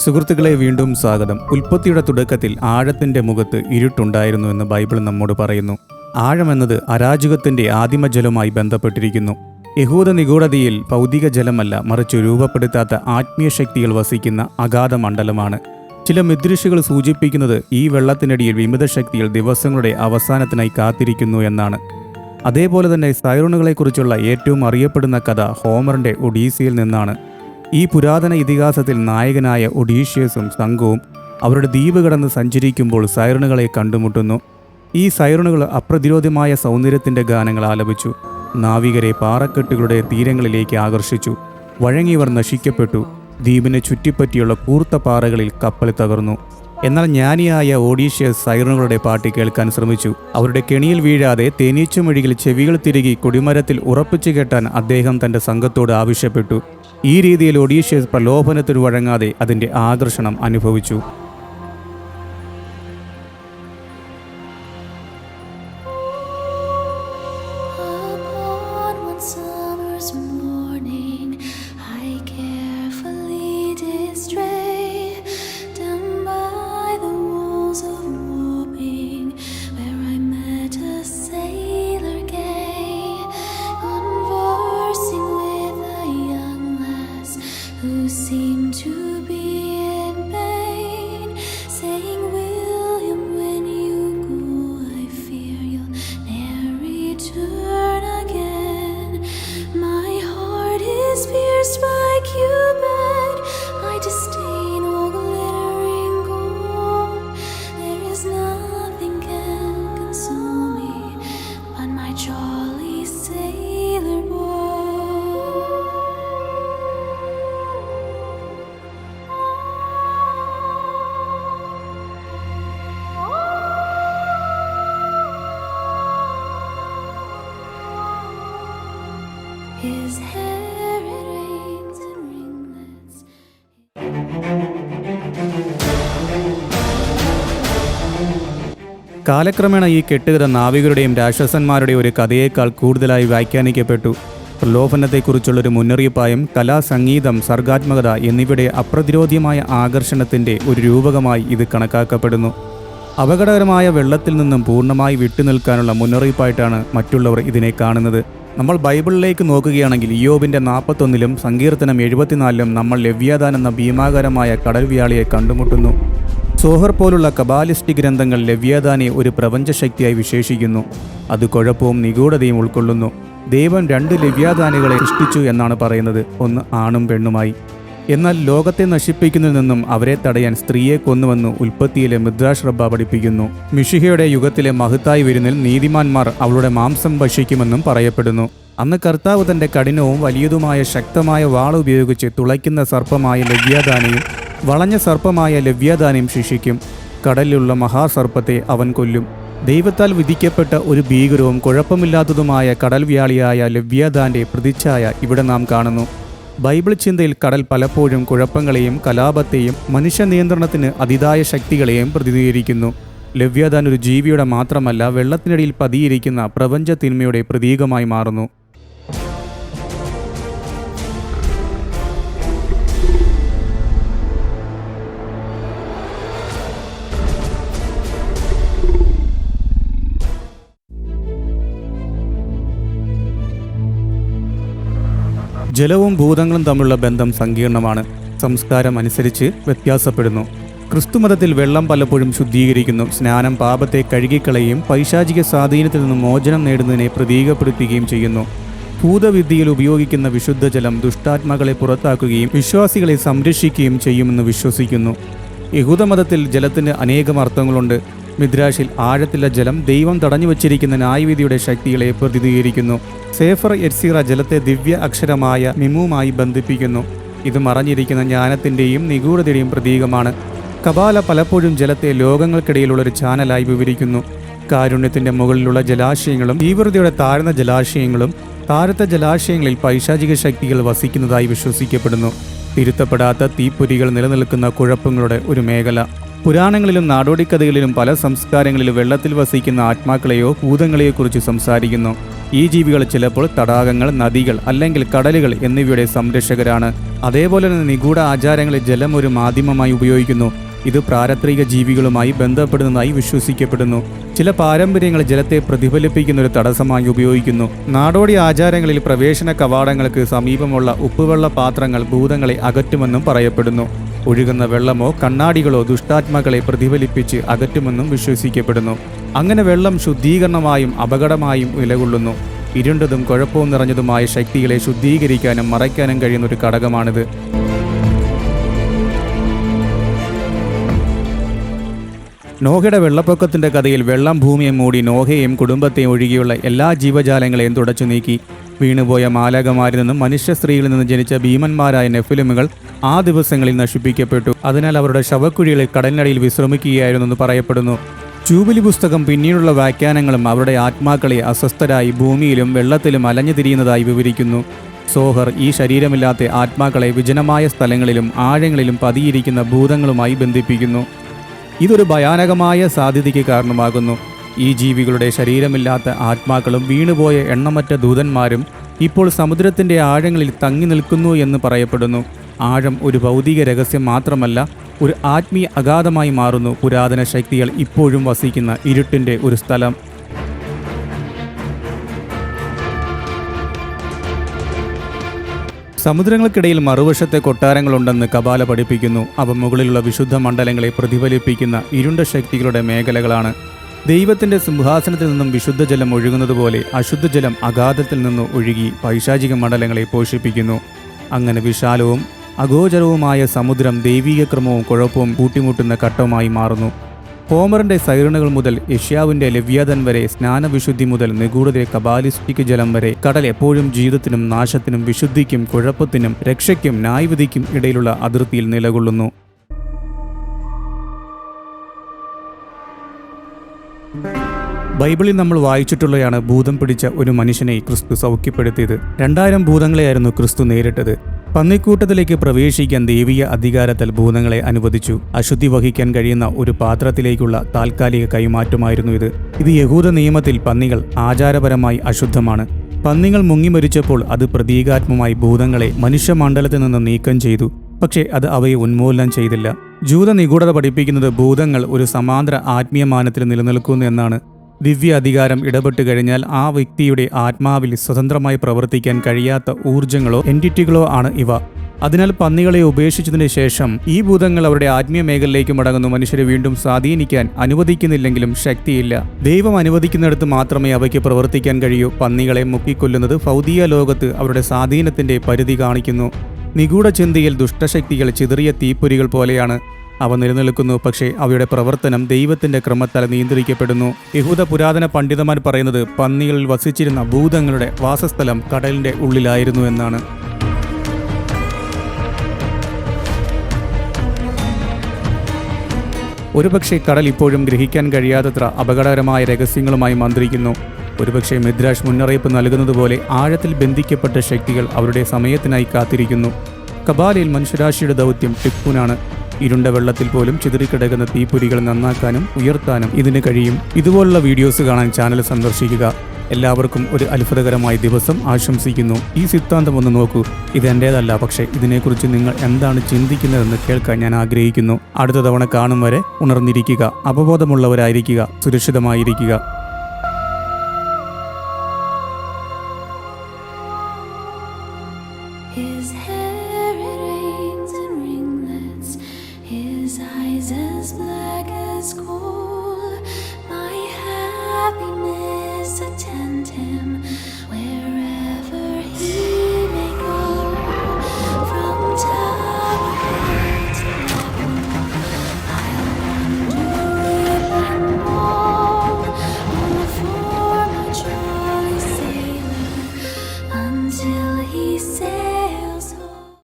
സുഹൃത്തുക്കളെ വീണ്ടും സ്വാഗതം. ഉൽപ്പത്തിയുടെ തുടക്കത്തിൽ ആഴത്തിന്റെ മുഖത്ത് ഇരുട്ടുണ്ടായിരുന്നു എന്ന് ബൈബിൾ നമ്മോട് പറയുന്നു. ആഴമെന്നത് അരാജകത്തിന്റെ ആദിമജലവുമായി ബന്ധപ്പെട്ടിരിക്കുന്നു. യഹൂദ നിഗൂഢതയിൽ ഭൗതിക ജലമല്ല മറിച്ച് രൂപപ്പെടുത്താത്ത ആത്മീയ ശക്തികൾ വസിക്കുന്ന അഗാധ മണ്ഡലമാണ്. ചില മിദ്രിഷുകൾ സൂചിപ്പിക്കുന്നത് ഈ വെള്ളത്തിനടിയിൽ വിമിത ശക്തികൾ ദിവസങ്ങളുടെ അവസാനത്തിനായി കാത്തിരിക്കുന്നു എന്നാണ്. അതേപോലെ തന്നെ സൈറോണുകളെക്കുറിച്ചുള്ള ഏറ്റവും അറിയപ്പെടുന്ന കഥ ഹോമറിന്റെ ഒഡീസിയിൽ നിന്നാണ്. ഈ പുരാതന ഇതിഹാസത്തിൽ നായകനായ ഒഡീഷ്യസും സംഘവും അവരുടെ ദ്വീപ് കടന്ന് സഞ്ചരിക്കുമ്പോൾ സൈറണുകളെ കണ്ടുമുട്ടുന്നു. ഈ സൈറണുകൾ അപ്രതിരോധമായ സൗന്ദര്യത്തിന്റെ ഗാനങ്ങൾ ആലപിച്ചു. നാവികരെ പാറക്കെട്ടുകളുടെ തീരങ്ങളിലേക്ക് ആകർഷിച്ചു. വഴങ്ങിയവർ നശിക്കപ്പെട്ടു. ദ്വീപിനെ ചുറ്റിപ്പറ്റിയുള്ള കൂർത്ത പാറകളിൽ കപ്പൽ തകർന്നു. എന്നാൽ ജ്ഞാനിയായ ഓഡീഷ്യ സൈറണുകളുടെ പാട്ട് കേൾക്കാൻ ശ്രമിച്ചു. അവരുടെ കെണിയിൽ വീഴാതെ തേനീച്ചുമൊഴികിൽ ചെവികൾ തിരുകി കൊടിമരത്തിൽ ഉറപ്പിച്ചു കെട്ടാൻ അദ്ദേഹം തന്റെ സംഘത്തോട് ആവശ്യപ്പെട്ടു. ഈ രീതിയിൽ ഒഡീഷ്യ പ്രലോഭനത്തിന് വഴങ്ങാതെ അതിന്റെ ആകർഷണം അനുഭവിച്ചു. You seem to be His. കാലക്രമേണ ഈ കെട്ടുകഥ നാവികരുടെയും രാക്ഷസന്മാരുടെയും ഒരു കഥയേക്കാൾ കൂടുതലായി വ്യാഖ്യാനിക്കപ്പെട്ടു. പ്രലോഭനത്തെക്കുറിച്ചുള്ളൊരു മുന്നറിയിപ്പായും കലാ സംഗീതം സർഗാത്മകത എന്നിവയുടെ അപ്രതിരോധ്യമായ ആകർഷണത്തിന്റെ ഒരു രൂപകമായി ഇത് കണക്കാക്കപ്പെടുന്നു. അപകടകരമായ വെള്ളത്തിൽ നിന്നും പൂർണമായി വിട്ടുനിൽക്കാനുള്ള മുന്നറിയിപ്പായിട്ടാണ് മറ്റുള്ളവർ ഇതിനെ കാണുന്നത്. നമ്മൾ ബൈബിളിലേക്ക് നോക്കുകയാണെങ്കിൽ യോബിന്റെ നാൽപ്പത്തൊന്നിലും സങ്കീർത്തനം എഴുപത്തിനാലിലും നമ്മൾ ലവ്യാദാൻ എന്ന ഭീമാകരമായ കടൽവ്യാളിയെ കണ്ടുമുട്ടുന്നു. സോഹർ പോലുള്ള കബാലിസ്റ്റ് ഗ്രന്ഥങ്ങൾ ലവ്യാദാനെ ഒരു പ്രപഞ്ചശക്തിയായി വിശേഷിക്കുന്നു. അത് കുഴപ്പവും നിഗൂഢതയും ഉൾക്കൊള്ളുന്നു. ദൈവം രണ്ട് ലവ്യാദാനികളെ സൃഷ്ടിച്ചു എന്നാണ് പറയുന്നത്. ഒന്ന് ആണും പെണ്ണുമായി. എന്നാൽ ലോകത്തെ നശിപ്പിക്കുന്നതിൽ നിന്നും അവരെ തടയാൻ സ്ത്രീയെ കൊന്നുവെന്ന് ഉൽപ്പത്തിയിലെ മിദ്രാഷ് റബ്ബ പഠിപ്പിക്കുന്നു. മിഷിഹയുടെ യുഗത്തിലെ മഹത്തായി വിരുന്നിൽ നീതിമാന്മാർ അവളുടെ മാംസം ഭക്ഷിക്കുമെന്നും പറയപ്പെടുന്നു. അന്ന് കർത്താവ് തന്റെ കഠിനവും വലിയതുമായ ശക്തമായ വാൾ ഉപയോഗിച്ച് തുളയ്ക്കുന്ന സർപ്പമായ ലവ്യാദാനെയും വളഞ്ഞ സർപ്പമായ ലവ്യാദാനെയും ശിക്ഷിക്കും. കടലിലുള്ള മഹാസർപ്പത്തെ അവൻ കൊല്ലും. ദൈവത്താൽ വിധിക്കപ്പെട്ട ഒരു ഭീകരവും കുഴപ്പമില്ലാത്തതുമായ കടൽവ്യാളിയായ ലവ്യാദാന്റെ പ്രതിച്ഛായ ഇവിടെ നാം കാണുന്നു. ബൈബിൾ ചിന്തയിൽ കടൽ പലപ്പോഴും കുഴപ്പങ്ങളെയും കലാപത്തെയും മനുഷ്യ നിയന്ത്രണത്തിന് അതിതായ ശക്തികളെയും പ്രതിനിധീകരിക്കുന്നു. ലവ്യാദാൻ ഒരു ജീവിയുടെ മാത്രമല്ല വെള്ളത്തിനടിയിൽ പതിയിരിക്കുന്ന പ്രപഞ്ചതിന്മയുടെ പ്രതീകമായി മാറുന്നു. ജലവും ഭൂതങ്ങളും തമ്മിലുള്ള ബന്ധം സങ്കീർണമാണ്. സംസ്കാരം അനുസരിച്ച് വ്യത്യാസപ്പെടുന്നു. ക്രിസ്തുമതത്തിൽ വെള്ളം പലപ്പോഴും ശുദ്ധീകരിക്കുന്നു. സ്നാനം പാപത്തെ കഴുകിക്കളയുകയും പൈശാചിക സ്വാധീനത്തിൽ നിന്ന് മോചനം നേടുന്നതിനെ പ്രതീകപ്പെടുത്തുകയും ചെയ്യുന്നു. ഭൂതവിദ്യയിൽ ഉപയോഗിക്കുന്ന വിശുദ്ധജലം ദുഷ്ടാത്മാക്കളെ പുറത്താക്കുകയും വിശ്വാസികളെ സംരക്ഷിക്കുകയും ചെയ്യുമെന്ന് വിശ്വസിക്കുന്നു. യഹൂദമതത്തിൽ ജലത്തിന് അനേകം അർത്ഥങ്ങളുണ്ട്. മിദ്രാഷിൽ ആഴത്തിലെ ജലം ദൈവം തടഞ്ഞു വച്ചിരിക്കുന്ന ന്യായവിധിയുടെ ശക്തികളെ പ്രതിനിധീകരിക്കുന്നു. സേഫർ എർസീറ ജലത്തെ ദിവ്യ അക്ഷരമായ മിമുമായി ബന്ധിപ്പിക്കുന്നു. ഇത് മറഞ്ഞിരിക്കുന്ന ജ്ഞാനത്തിന്റെയും നിഗൂഢതയുടെയും പ്രതീകമാണ്. കപാല പലപ്പോഴും ജലത്തെ ലോകങ്ങൾക്കിടയിലുള്ള ഒരു ചാനലായി വിവരിക്കുന്നു. കാരുണ്യത്തിന്റെ മുകളിലുള്ള ജലാശയങ്ങളും തീവ്രതയുടെ താഴ്ന്ന ജലാശയങ്ങളും താഴത്തെ ജലാശയങ്ങളിൽ പൈശാചിക ശക്തികൾ വസിക്കുന്നതായി വിശ്വസിക്കപ്പെടുന്നു. തിരുത്തപ്പെടാത്ത തീപ്പൊരികൾ നിലനിൽക്കുന്ന കുഴപ്പങ്ങളുടെ ഒരു മേഖല. പുരാണങ്ങളിലും നാടോടിക്കഥകളിലും പല സംസ്കാരങ്ങളിലും വെള്ളത്തിൽ വസിക്കുന്ന ആത്മാക്കളെയോ ഭൂതങ്ങളെയോ കുറിച്ച് സംസാരിക്കുന്നു. ഈ ജീവികൾ ചിലപ്പോൾ തടാകങ്ങൾ നദികൾ അല്ലെങ്കിൽ കടലുകൾ എന്നിവയുടെ സംരക്ഷകരാണ്. അതേപോലെ തന്നെ നിഗൂഢ ആചാരങ്ങളിൽ ജലം ഒരു മാധ്യമമായി ഉപയോഗിക്കുന്നു. ഇത് പ്രാരത്രിക ജീവികളുമായി ബന്ധപ്പെടുന്നതായി വിശ്വസിക്കപ്പെടുന്നു. ചില പാരമ്പര്യങ്ങൾ ജലത്തെ പ്രതിഫലിപ്പിക്കുന്ന ഒരു തടസ്സമായി ഉപയോഗിക്കുന്നു. നാടോടി ആചാരങ്ങളിൽ പ്രവേശന കവാടങ്ങൾക്ക് സമീപമുള്ള ഉപ്പുവെള്ള പാത്രങ്ങൾ ഭൂതങ്ങളെ അകറ്റുമെന്നും പറയപ്പെടുന്നു. ഒഴുകുന്ന വെള്ളമോ കണ്ണാടികളോ ദുഷ്ടാത്മാക്കളെ പ്രതിഫലിപ്പിച്ച് അകറ്റുമെന്നും വിശ്വസിക്കപ്പെടുന്നു. അങ്ങനെ വെള്ളം ശുദ്ധീകരണമായും അപകടമായും നിലകൊള്ളുന്നു. ഇരുണ്ടതും കുഴപ്പവും നിറഞ്ഞതുമായ ശക്തികളെ ശുദ്ധീകരിക്കാനും മറയ്ക്കാനും കഴിയുന്ന ഒരു ഘടകമാണിത്. നോഹയുടെ വെള്ളപ്പൊക്കത്തിന്റെ കഥയിൽ വെള്ളം ഭൂമിയെ മൂടി നോഹയെയും കുടുംബത്തെയും ഒഴികെയുള്ള എല്ലാ ജീവജാലങ്ങളെയും തുടച്ചു നീക്കി. വീണുപോയ മാലാകമാരിൽ നിന്നും മനുഷ്യ സ്ത്രീയിൽ നിന്നും ജനിച്ച ഭീമന്മാരായ നെഫിലിമുകൾ ആ ദിവസങ്ങളിൽ നശിപ്പിക്കപ്പെട്ടു. അതിനാൽ അവരുടെ ശവക്കുഴികളിൽ കടലിനടിയിൽ വിശ്രമിക്കുകയായിരുന്നു എന്ന് പറയപ്പെടുന്നു. ജൂബിലി പുസ്തകം പിന്നീടുള്ള വ്യാഖ്യാനങ്ങളും അവരുടെ ആത്മാക്കളെ അസ്വസ്ഥരായി ഭൂമിയിലും വെള്ളത്തിലും അലഞ്ഞു തിരിയുന്നതായി വിവരിക്കുന്നു. സോഹർ ഈ ശരീരമില്ലാത്ത ആത്മാക്കളെ വിജനമായ സ്ഥലങ്ങളിലും ആഴങ്ങളിലും പതിയിരിക്കുന്ന ഭൂതങ്ങളുമായി ബന്ധിപ്പിക്കുന്നു. ഇതൊരു ഭയാനകമായ സാധ്യതയ്ക്ക് കാരണമാകുന്നു. ഈ ജീവികളുടെ ശരീരമില്ലാത്ത ആത്മാക്കളും വീണുപോയ എണ്ണമറ്റ ദൂതന്മാരും ഇപ്പോൾ സമുദ്രത്തിന്റെ ആഴങ്ങളിൽ തങ്ങി നിൽക്കുന്നു എന്ന് പറയപ്പെടുന്നു. ആഴം ഒരു ഭൗതിക രഹസ്യം മാത്രമല്ല ഒരു ആത്മീയ അഗാധമായി മാറുന്നു. പുരാതന ശക്തികൾ ഇപ്പോഴും വസിക്കുന്ന ഇരുട്ടിന്റെ ഒരു സ്ഥലം. സമുദ്രങ്ങൾക്കിടയിൽ മറുവശത്തെ കൊട്ടാരങ്ങളുണ്ടെന്ന് കപാല പഠിപ്പിക്കുന്നു. അവ മുകളിലുള്ള വിശുദ്ധ മണ്ഡലങ്ങളെ പ്രതിഫലിപ്പിക്കുന്ന ഇരുണ്ട ശക്തികളുടെ മേഖലകളാണ്. ദൈവത്തിന്റെ സിംഹാസനത്തിൽ നിന്നും വിശുദ്ധജലം ഒഴുകുന്നതുപോലെ അശുദ്ധജലം അഗാധത്തിൽ നിന്ന് ഒഴുകി പൈശാചിക മണ്ഡലങ്ങളെ പോഷിപ്പിക്കുന്നു. അങ്ങനെ വിശാലവും അഗോചരവുമായ സമുദ്രം ദൈവീക ക്രമവും കുഴപ്പവും കൂട്ടിമുട്ടുന്ന ഘട്ടവുമായി മാറുന്നു. ഹോമറിന്റെ സൈറണുകൾ മുതൽ യഷ്യാവിന്റെ ലവ്യാതൻ വരെ സ്നാനവിശുദ്ധി മുതൽ നിഗൂഢതയെ കബാലിസ്റ്റിക് ജലം വരെ കടൽ എപ്പോഴും ജീവിതത്തിനും നാശത്തിനും വിശുദ്ധിക്കും കുഴപ്പത്തിനും രക്ഷയ്ക്കും ന്യായവിധിക്കും ഇടയിലുള്ള അതിർത്തിയിൽ നിലകൊള്ളുന്നു. ബൈബിളിൽ നമ്മൾ വായിച്ചിട്ടുള്ളതാണ് ഭൂതം പിടിച്ച ഒരു മനുഷ്യനെ ക്രിസ്തു സൗഖ്യപ്പെടുത്തിയത്. രണ്ടായിരം ഭൂതങ്ങളെയായിരുന്നു ക്രിസ്തു നേരിട്ടത്. പന്നിക്കൂട്ടത്തിലേക്ക് പ്രവേശിക്കാൻ ദൈവീയ അധികാരത്തിൽ ഭൂതങ്ങളെ അനുവദിച്ചു. അശുദ്ധി വഹിക്കാൻ കഴിയുന്ന ഒരു പാത്രത്തിലേക്കുള്ള താൽക്കാലിക കൈമാറ്റമായിരുന്നു ഇത്. ഇത് യഹൂദ നിയമത്തിൽ പന്നികൾ ആചാരപരമായി അശുദ്ധമാണ്. പന്നികൾ മുങ്ങിമരിച്ചപ്പോൾ അത് പ്രതീകാത്മമായി ഭൂതങ്ങളെ മനുഷ്യമണ്ഡലത്തിൽ നിന്ന് നീക്കം ചെയ്തു. പക്ഷേ അത് അവയെ ഉന്മൂലനം ചെയ്തില്ല. ജൂത നിഗൂഢത പഠിപ്പിക്കുന്നത് ഭൂതങ്ങൾ ഒരു സമാന്തര ആത്മീയമാനത്തിൽ നിലനിൽക്കുന്നു എന്നാണ് ദിവ്യ അധികാരം ഇടപെട്ട് കഴിഞ്ഞാൽ ആ വ്യക്തിയുടെ ആത്മാവിൽ സ്വതന്ത്രമായി പ്രവർത്തിക്കാൻ കഴിയാത്ത ഊർജങ്ങളോ എന്റിറ്റികളോ ആണ് ഇവ. അതിനാൽ പന്നികളെ ഉപേക്ഷിച്ചതിന് ശേഷം ഈ ഭൂതങ്ങൾ അവരുടെ ആത്മീയ മേഖലയിലേക്ക് മടങ്ങുന്നു. മനുഷ്യരെ വീണ്ടും സ്വാധീനിക്കാൻ അനുവദിക്കുന്നില്ലെങ്കിലും ശക്തിയില്ല. ദൈവം അനുവദിക്കുന്നിടത്ത് മാത്രമേ അവയ്ക്ക് പ്രവർത്തിക്കാൻ കഴിയൂ. പന്നികളെ മുക്കിക്കൊല്ലുന്നത് ഭൗതിക ലോകത്ത് അവരുടെ സ്വാധീനത്തിന്റെ പരിധി കാണിക്കുന്നു. നിഗൂഢ ചിന്തയിൽ ദുഷ്ടശക്തികൾ ചിതറിയ തീപ്പൊരികൾ പോലെയാണ്. അവ നിലനിൽക്കുന്നു. പക്ഷേ അവയുടെ പ്രവർത്തനം ദൈവത്തിന്റെ ക്രമത്താൽ നിയന്ത്രിക്കപ്പെടുന്നു. യഹൂദ പുരാതന പണ്ഡിതന്മാർ പറയുന്നത് പന്നികളിൽ വസിച്ചിരുന്ന ഭൂതങ്ങളുടെ വാസസ്ഥലം കടലിന്റെ ഉള്ളിലായിരുന്നു എന്നാണ്. ഒരുപക്ഷെ കടൽ ഇപ്പോഴും ഗ്രഹിക്കാൻ കഴിയാത്തത്ര അപകടകരമായ രഹസ്യങ്ങളുമായി മന്ത്രിക്കുന്നു. ഒരുപക്ഷെ മിദ്രാഷ് മുന്നറിയിപ്പ് നൽകുന്നതുപോലെ ആഴത്തിൽ ബന്ധിക്കപ്പെട്ട ശക്തികൾ അവരുടെ സമയത്തിനായി കാത്തിരിക്കുന്നു. കബാലയിൽ മനുഷ്യരാശിയുടെ ദൗത്യം ടിപ്പുനാണ് ഇരുണ്ട വെള്ളത്തിൽ പോലും ചിതറിക്കിടക്കുന്ന തീപ്പൊരികൾ നന്നാക്കാനും ഉയർത്താനും ഇതിന് കഴിയും. ഇതുപോലുള്ള വീഡിയോസ് കാണാൻ ചാനൽ സന്ദർശിക്കുക. എല്ലാവർക്കും ഒരു അത്ഭുതകരമായ ദിവസം ആശംസിക്കുന്നു. ഈ സിദ്ധാന്തം ഒന്ന് നോക്കൂ. ഇത് എന്റേതല്ല പക്ഷേ ഇതിനെക്കുറിച്ച് നിങ്ങൾ എന്താണ് ചിന്തിക്കുന്നതെന്ന് കേൾക്കാൻ ഞാൻ ആഗ്രഹിക്കുന്നു. അടുത്ത തവണ കാണും വരെ ഉണർന്നിരിക്കുക. അവബോധമുള്ളവരായിരിക്കുക. സുരക്ഷിതമായിരിക്കുക. His hair was.